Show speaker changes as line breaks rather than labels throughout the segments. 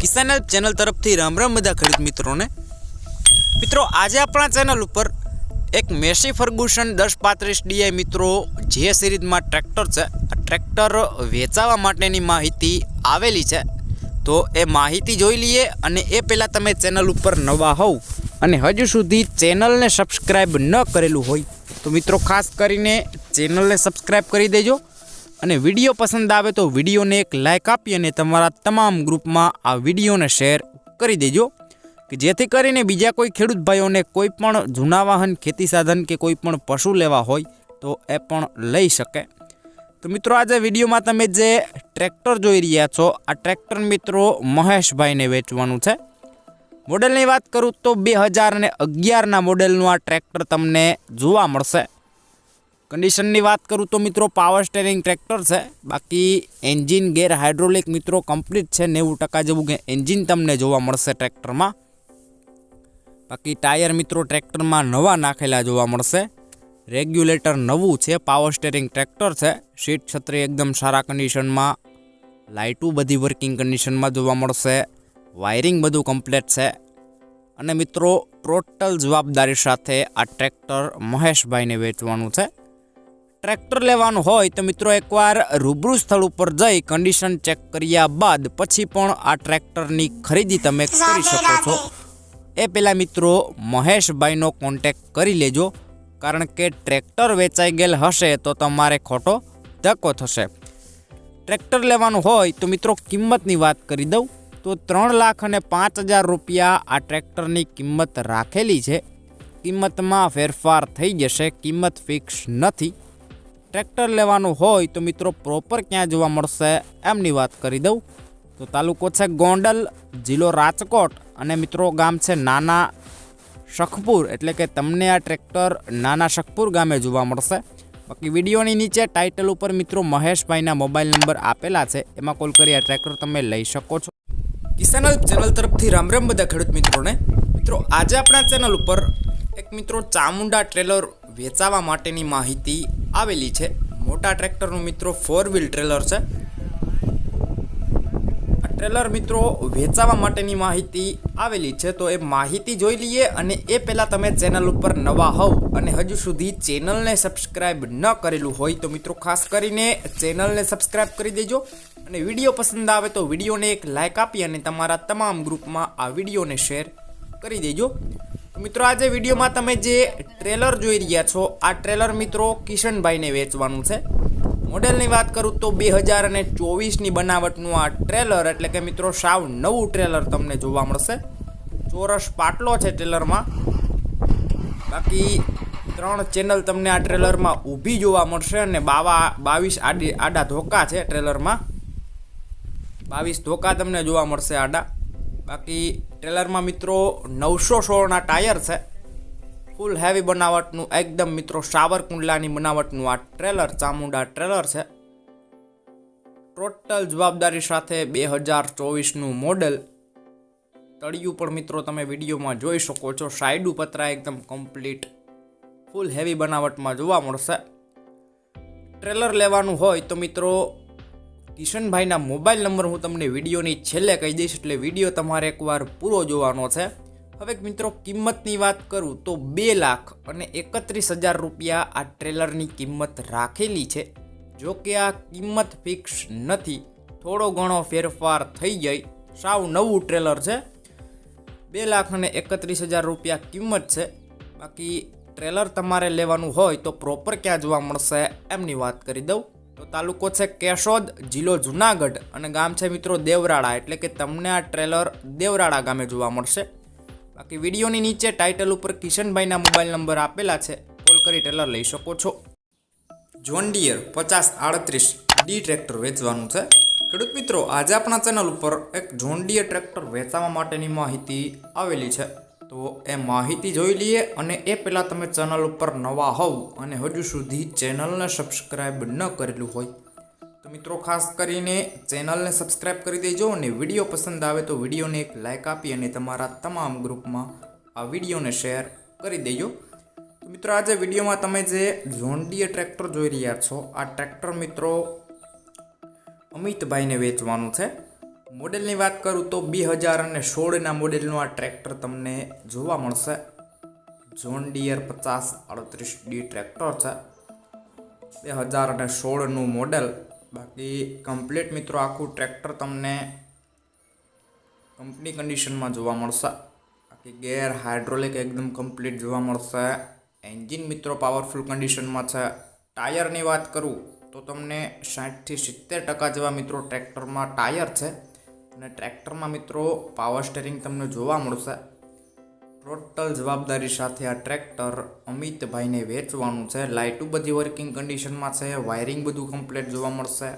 કિસાન channel તરફથી રામ રામ બધા ખેડૂત મિત્રોને. મિત્રો, આજે આપણા ચેનલ ઉપર એક મેસી ફર્ગુસન દસ પાંત્રીસ ડીઆઈ મિત્રો જે સિરીઝમાં ટ્રેક્ટર છે, આ ટ્રેક્ટર વેચાવા માટેની માહિતી આવેલી છે. તો એ માહિતી જોઈ લઈએ અને એ પહેલાં તમે ચેનલ ઉપર નવા હોવ અને હજુ સુધી ચેનલને સબસ્ક્રાઈબ ન કરેલું હોય તો મિત્રો, ખાસ કરીને ચેનલને સબસ્ક્રાઈબ કરી દેજો. અને વીડિયો પસંદ આવે તો વિડીયોને એક લાઇક આપી અને તમારા તમામ ગ્રુપમાં આ વિડીયોને શેર કરી દેજો. કે જેથી કરીને બીજા કોઈ ખેડૂત ભાઈઓને કોઈ પણ જૂના વાહન, ખેતી સાધન કે કોઈ પણ પશુ લેવા હોય તો એ પણ લઈ શકે. તો મિત્રો, આજે વિડીયોમાં તમે જે ટ્રેક્ટર જોઈ રહ્યા છો, આ ટ્રેક્ટર મિત્રો મહેશભાઈને વેચવાનું છે. મોડેલની વાત કરું તો બે હજાર અગિયારના મોડેલનું આ ટ્રેક્ટર તમને જોવા મળશે. કન્ડિશનની વાત કરું તો મિત્રો પાવર સ્ટેરિંગ ટ્રેક્ટર છે. બાકી એન્જિન ગેર હાઇડ્રોલિક મિત્રો કમ્પ્લીટ છે નેવું ટકા જેવું એન્જિન તમને જોવા મળશે ટ્રેક્ટરમાં બાકી ટાયર મિત્રો ટ્રેક્ટરમાં નવા નાખેલા જોવા મળશે. રેગ્યુલેટર નવું છે પાવર સ્ટેરિંગ ટ્રેક્ટર છે. સીટ છત્રી એકદમ સારા કન્ડિશનમાં લાઇટું બધી વર્કિંગ કન્ડિશનમાં જોવા મળશે. વાયરિંગ બધું કમ્પ્લીટ છે. અને મિત્રો ટોટલ જવાબદારી સાથે આ ટ્રેક્ટર મહેશભાઈને વેચવાનું છે. ટ્રેક્ટર લેવાનું હોય તો મિત્રો એકવાર રૂબરૂ સ્થળ ઉપર જઈ કન્ડિશન ચેક કર્યા બાદ પછી પણ આ ટ્રેક્ટરની ખરીદી તમે કરી શકો છો. એ પહેલાં મિત્રો મહેશભાઈનો કોન્ટેક કરી લેજો. કારણ કે ટ્રેક્ટર વેચાઈ ગયેલ હશે તો તમારે ખોટો ધક્કો થશે. ટ્રેક્ટર લેવાનું હોય તો મિત્રો કિંમતની વાત કરી દઉં. તો ત્રણ લાખ અને પાંચ હજાર રૂપિયા આ ટ્રેક્ટરની કિંમત રાખેલી છે. કિંમતમાં ફેરફાર થઈ જશે કિંમત ફિક્સ નથી. ટ્રેક્ટર લેવાનું હોય તો મિત્રો પ્રોપર ક્યાં જોવા મળશે એમની વાત કરી દઉં. તો તાલુકો છે ગોંડલ, જિલ્લો રાજકોટ અને મિત્રો ગામ છે નાના શખપુર એટલે કે તમને આ ટ્રેક્ટર નાના શખપુર ગામે જોવા મળશે. બાકી વિડીયોની નીચે ટાઇટલ ઉપર મિત્રો મહેશભાઈના મોબાઈલ નંબર આપેલા છે. એમાં કોલ કરી આ ટ્રેક્ટર તમે લઈ શકો છો. કિસાન ચેનલ તરફથી રામ રામ બધા ખેડૂત મિત્રોને. મિત્રો આજે આપણા ચેનલ ઉપર એક મિત્રો ચામુંડા ટ્રેલર વેચાવા માટેની માહિતી આવેલી છે. મોટા ટ્રેક્ટરનું મિત્રો ફોર વ્હીલ ટ્રેલર છે. ટ્રેલર મિત્રો વેચાવા માટેની માહિતી આવેલી છે, તો એ માહિતી જોઈ લઈએ અને એ પહેલાં તમે ચેનલ ઉપર નવા હોવ અને હજુ સુધી ચેનલને સબસ્ક્રાઇબ ન કરેલું હોય તો મિત્રો ખાસ કરીને ચેનલને સબસ્ક્રાઇબ કરી દેજો અને વીડિયો પસંદ આવે તો વિડીયોને એક લાઇક આપી અને તમારા તમામ ગ્રુપમાં આ વિડીયોને શેર કરી દેજો. મિત્રો, આજે વિડીયોમાં તમે જે ટ્રેલર જોઈ રહ્યા છો, આ ટ્રેલર મિત્રો કિશનભાઈને વેચવાનું છે. મોડેલની વાત કરું તો બે હજાર અને ચોવીસની બનાવટનું આ ટ્રેલર, એટલે કે મિત્રો, સાવ નવું ટ્રેલર તમને જોવા મળશે. ચોરસ પાટલો છે ટ્રેલરમાં. બાકી ત્રણ ચેનલ તમને આ ટ્રેલરમાં ઊભી જોવા મળશે અને બાવા બાવીસ આડી આડા ધોકા છે ટ્રેલરમાં. બાવીસ ધોકા તમને જોવા મળશે આડા. બાકી ટ્રેલરમાં મિત્રો નવસો સોળના ટાયર છે. ફૂલ હેવી બનાવટનું, એકદમ મિત્રો સાવર કુંડલાની બનાવટનું આ ટ્રેલર, ચામુંડા ટ્રેલર છે. ટોટલ જવાબદારી સાથે બે હજાર ચોવીસનું મોડલ. તળિયું પણ મિત્રો તમે વિડીયોમાં જોઈ શકો છો. સાઈડુ પતરા એકદમ કમ્પ્લીટ ફૂલ હેવી બનાવટમાં જોવા મળશે. ટ્રેલર લેવાનું હોય તો મિત્રો કિશનભાઈના મોબાઈલ નંબર હું તમને વિડીયોની છેલ્લે કહી દઈશ એટલે વીડિયો તમારે એકવાર પૂરો જોવાનો છે. હવે મિત્રો, કિંમતની વાત કરું તો બે લાખ અને એકત્રીસ હજાર રૂપિયા આ ટ્રેલરની કિંમત રાખેલી છે. જો કે આ કિંમત ફિક્સ નથી, થોડો ઘણો ફેરફાર થઈ જાય સાવ નવું ટ્રેલર છે. બે લાખ અને એકત્રીસ હજાર રૂપિયા કિંમત છે. બાકી ટ્રેલર તમારે લેવાનું હોય તો પ્રોપર ક્યાં જોવા મળશે, એમની વાત કરી દઉં. તો તાલુકો છે કેશોદ, જિલ્લો જુનાગઢ અને ગામ છે મિત્રો દેવરાળા. એટલે કે તમને આ ટ્રેલર દેવરાળા ગામે જોવા મળશે. બાકી વિડીયોની નીચે ટાઇટલ ઉપર કિશનભાઈના મોબાઈલ નંબર આપેલા છે. કોલ કરી ટ્રેલર લઈ શકો છો. જોન પચાસ આડત્રીસ ડી ટ્રેક્ટર વેચવાનું છે. ખેડૂત મિત્રો, આજે આપણા ચેનલ ઉપર એક જોન ટ્રેક્ટર વેચવા માટેની માહિતી આવેલી છે. તો એ માહિતી જોઈ લઈએ અને એ પહેલાં તમે ચેનલ ઉપર નવા હોવ અને હજુ સુધી ચેનલને સબસ્ક્રાઈબ ન કરેલું હોય, તો મિત્રો ખાસ કરીને ચેનલને સબસ્ક્રાઈબ કરી દેજો અને વીડિયો પસંદ આવે તો વિડીયોને એક લાઇક આપી અને તમારા તમામ ગ્રુપમાં આ વિડીયોને શેર કરી દેજો. મિત્રો આજે વિડીયોમાં તમે જે ઝોન્ડીએ ટ્રેક્ટર જોઈ રહ્યા છો, આ ટ્રેક્ટર મિત્રો અમિતભાઈને વેચવાનું છે. મોડેલની વાત કરું તો બે હજાર અને સોળના મોડેલનું આ ટ્રેક્ટર તમને જોવા મળશે. જોન ડિયર પચાસ અડત્રીસ ડી ટ્રેક્ટર છે. બે હજાર અને સોળનું મોડેલ. બાકી કમ્પ્લીટ મિત્રો આખું ટ્રેક્ટર તમને કંપની કન્ડિશનમાં જોવા મળશે. બાકી ગેર હાઇડ્રોલિક એકદમ કમ્પ્લીટ જોવા મળશે. એન્જિન મિત્રો પાવરફુલ કન્ડિશનમાં છે. ટાયરની વાત કરું તો તમને સાઠથી સિત્તેર ટકા જેવા મિત્રો ટ્રેક્ટરમાં ટાયર છે. અને ટ્રેક્ટરમાં મિત્રો પાવર સ્ટેરિંગ તમને જોવા મળશે. ટોટલ જવાબદારી સાથે આ ટ્રેક્ટર અમિતભાઈને વેચવાનું છે. લાઇટું બધી વર્કિંગ કન્ડિશનમાં છે. વાયરિંગ બધું કમ્પ્લીટ જોવા મળશે.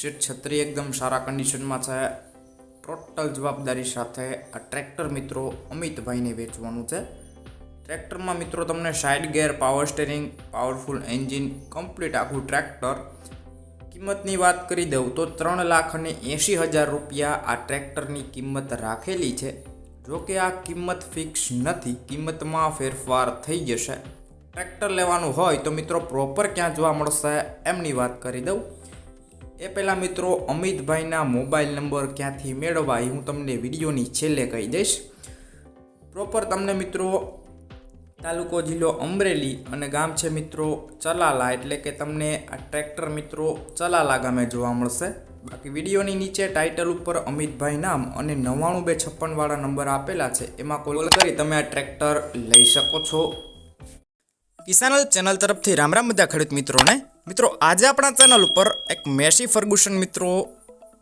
સીટ છત્રી એકદમ સારા કન્ડિશનમાં છે. ટોટલ જવાબદારી સાથે આ ટ્રેક્ટર મિત્રો અમિતભાઈને વેચવાનું છે. ટ્રેક્ટરમાં મિત્રો તમને side gear power steering powerful engine complete આખું ટ્રેક્ટર કિંમતની વાત કરી દઉં તો ત્રણ લાખ અને એંશી હજાર રૂપિયા આ ટ્રેક્ટરની કિંમત રાખેલી છે. જો કે આ કિંમત ફિક્સ નથી, કિંમતમાં ફેરફાર થઈ જશે. ટ્રેક્ટર લેવાનું હોય તો મિત્રો પ્રોપર ક્યાં જોવા મળશે એમની વાત કરી દઉં. એ પહેલાં મિત્રો અમિતભાઈના મોબાઈલ નંબર ક્યાંથી મેળવવા એ હું તમને વિડીયોની છેલ્લે કહી દઈશ. પ્રોપર તમને મિત્રો તાલુકો જિલ્લો અમરેલી અને ગામ છે મિત્રો ચલાલા. એટલે કે તમને આ ટ્રેક્ટર મિત્રો ચલાલા ગામે જોવા મળશે. બાકી વિડીયોની નીચે ટાઇટલ ઉપર અમિતભાઈ નામ અને નવ્વાણું બે છપ્પનવાળા નંબર આપેલા છે. એમાં કોલ કરી તમે આ ટ્રેક્ટર લઈ શકો છો. કિસાનલ ચેનલ તરફથી રામ રામ બધા ખેડૂત મિત્રોને. મિત્રો, આજે આપણા ચેનલ ઉપર એક મેસી ફર્ગુસન મિત્રો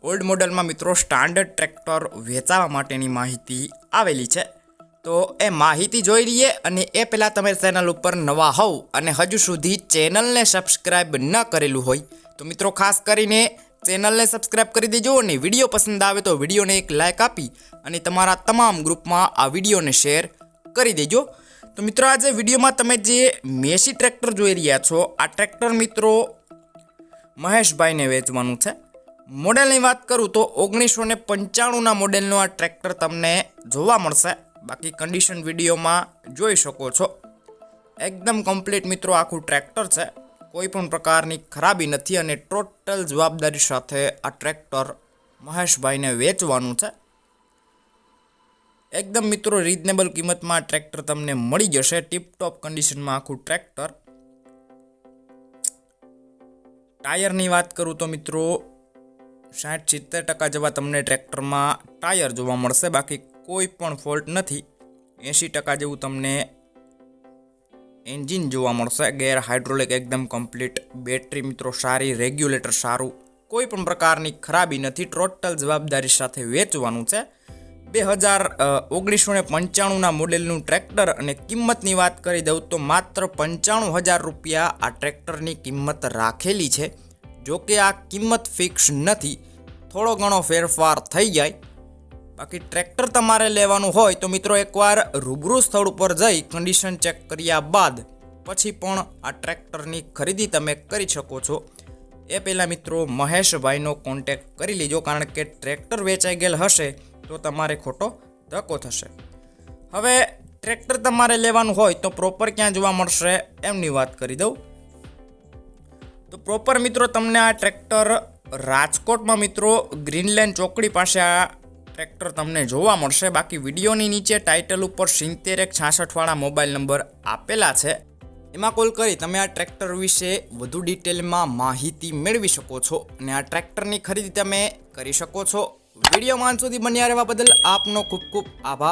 ઓલ્ડ મોડલમાં મિત્રો સ્ટાન્ડર્ડ ટ્રેક્ટર વેચાવા માટેની માહિતી આવેલી છે. તો એ માહિતી જોઈ લઈએ અને એ પહેલાં તમે ચેનલ ઉપર નવા હોવ અને હજુ સુધી ચેનલને સબસ્ક્રાઇબ ન કરેલું હોય, તો મિત્રો ખાસ કરીને ચેનલને સબસ્ક્રાઇબ કરી દેજો અને વીડિયો પસંદ આવે તો વિડીયોને એક લાઇક આપી અને તમારા તમામ ગ્રુપમાં આ વિડીયોને શેર કરી દેજો. તો મિત્રો આજે વિડીયોમાં તમે જે મેસી ટ્રેક્ટર જોઈ રહ્યા છો, આ ટ્રેક્ટર મિત્રો મહેશભાઈને વેચવાનું છે. મોડેલની વાત કરું તો ઓગણીસો ને પંચાણુંના મોડેલનું આ ટ્રેક્ટર તમને જોવા મળશે. બાકી કન્ડિશન વિડીયોમાં જોઈ શકો છો. એકદમ કમ્પ્લીટ મિત્રો આખું ટ્રેક્ટર છે. કોઈ પણ પ્રકારની ખરાબી નથી અને ટોટલ જવાબદારી સાથે આ ટ્રેક્ટર મહેશભાઈને વેચવાનું છે. એકદમ મિત્રો રિઝનેબલ કિંમતમાં ટ્રેક્ટર તમને મળી જશે. ટીપટોપ કન્ડિશનમાં આખું ટ્રેક્ટર ટાયરની વાત કરું તો મિત્રો, સાઠ સિત્તેર ટકા જેવા તમને ટ્રેક્ટરમાં ટાયર જોવા મળશે. બાકી કોઈ પણ ફોલ્ટ નથી. એંશી ટકા જેવું તમને એન્જિન જોવા મળશે. ગેર હાઇડ્રોલિક એકદમ કમ્પ્લીટ બેટરી મિત્રો સારી રેગ્યુલેટર સારું, કોઈ પણ પ્રકારની ખરાબી નથી. ટોટલ જવાબદારી સાથે વેચવાનું છે. બે હજાર ઓગણીસો ને પંચાણુંના મોડેલનું ટ્રેક્ટર અને કિંમતની વાત કરી દઉં તો માત્ર પંચાણું હજાર રૂપિયા આ ટ્રેક્ટરની કિંમત રાખેલી છે. જો કે આ કિંમત ફિક્સ નથી. થોડો ઘણો ફેરફાર થઈ જાય. બાકી ટ્રેક્ટર તમારે લેવાનું હોય તો મિત્રો એકવાર રૂબરૂ સ્થળ ઉપર જઈ કન્ડિશન ચેક કર્યા બાદ પછી પણ આ ટ્રેક્ટરની ખરીદી તમે કરી શકો છો. એ પહેલાં મિત્રો મહેશભાઈનો કોન્ટેક કરી લીજો કારણ કે ટ્રેક્ટર વેચાઈ ગયેલ હશે તો તમારે ખોટો ધક્કો થશે. હવે ટ્રેક્ટર તમારે લેવાનું હોય તો પ્રોપર ક્યાં જોવા મળશે એમની વાત કરી દઉં. તો પ્રોપર મિત્રો તમને આ ટ્રેક્ટર રાજકોટમાં મિત્રો ગ્રીનલેન્ડ ચોકડી પાસે આ ટ્રેક્ટર તમને જોવા મળશે. બાકી વિડીયોની નીચે ટાઇટલ ઉપર સિત્તેર એક છાસઠવાળા મોબાઈલ નંબર આપેલા છે. એમાં કોલ કરી તમે આ ટ્રેક્ટર વિશે વધુ ડિટેલમાં માહિતી મેળવી શકો છો અને આ ટ્રેક્ટરની ખરીદી તમે કરી શકો છો. વીડિયો માન સુધી બન્યા રહેવા બદલ આપનો ખૂબ ખૂબ આભાર.